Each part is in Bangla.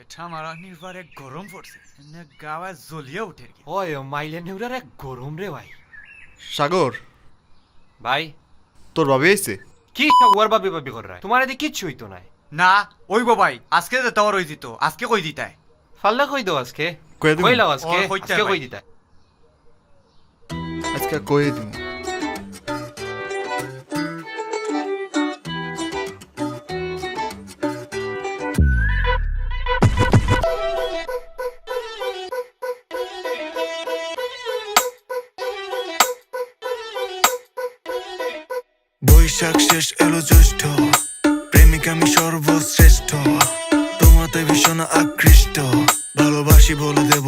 এটা মারানির পরে গরম পড়ছে। গাওয়া জ্বলিয়ে উঠে ওই মাইলে নেউরার এক গরম রে ভাই। সাগর। ভাই। তোর ভাবি আইছে? কি ওয়ার বাবি বাবি কর রায় তোমার এদিকে কিচ্ছু হইতো নাই। না ওই ভাই আজকে তো তোর হয়ে যেত আজকে কই দিতাই ফাল্লা কই দাও আজকে? কই। আজকে? আজকে। কই দিতা আজকে কয়ে দিন বৈশাখ শেষ এলো জ্যৈষ্ঠ। প্রেমিক আমি সর্বশ্রেষ্ঠ। তোমাতে ভীষণ আকৃষ্ট। ভালোবাসি বলে দেব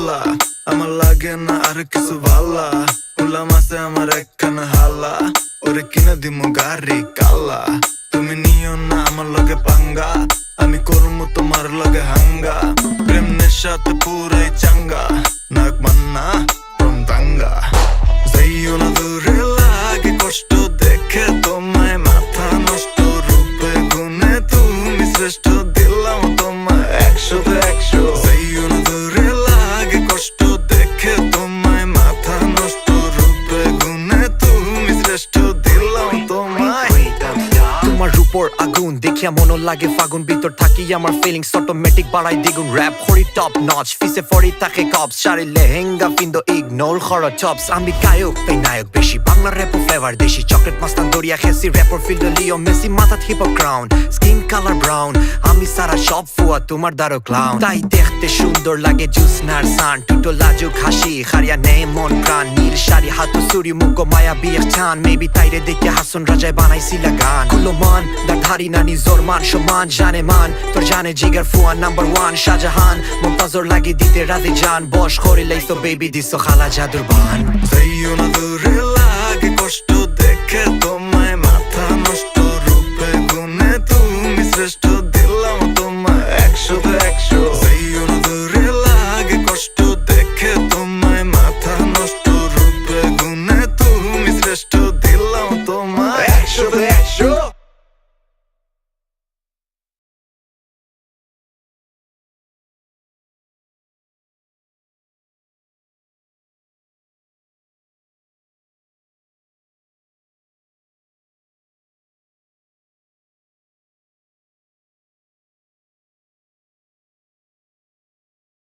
প্রেমের আমার লাগে না আর কিছু ভালা উলাম আছে আমার একখানা হালা ওরে কিনে দিমু গাড়ি কালা তুমি নিও না আমার লগে পাঙ্গা। আমি করমু তোমার লগে হাঙ্গা। প্রেম নেশাতে পুরাই চাঙ্গা। আগুন, দেখিয়া মনো লাগে ফাগুন, ভিতর থাকি আমার ফিলিংস অটোমেটিক বাড়াই দ্বিগুণ। র্যাপ করি টপ নচ ফিসে ফরি থাকে কপস শাড়ি লেহেঙ্গা ফিন্দো ইগনোর খর টপস আমি গায়ক, তাই নায়ক বেশি। বাংলা র্যাপ ফ্লেভার দেশি। চকলেট মাস্তান দরিয়া খেসি র্যাপর ফিল্ড লিও, মেসি, মাথাত hip crown skin colour brown আমি সারা সব ফুয়া, তোমার দ্বারো ক্লাউন তাই দেখতে সুন্দর লাগে জুসনার সান টুটো লাজুক হাসি, হারিয়া নেই মন প্রাণ। নীল শাড়ি, হাতু সুরি মুখ মায়া, বিয়ের চান। মেবি তাইরে দেখে হাসন, রাজায় বানাইছিল গান। কুলো মান ধারি না নিজর মান, সম্মান, জানে মান। তোর জানে জিগার ফুয়ান নাম্বার ওয়ান শাহজাহান। মমতাজর লাগি দিতে রাতে যান। বস করিলেই তো বেবি দিস খালা জাদুর বান। কষ্ট দেখে তোমার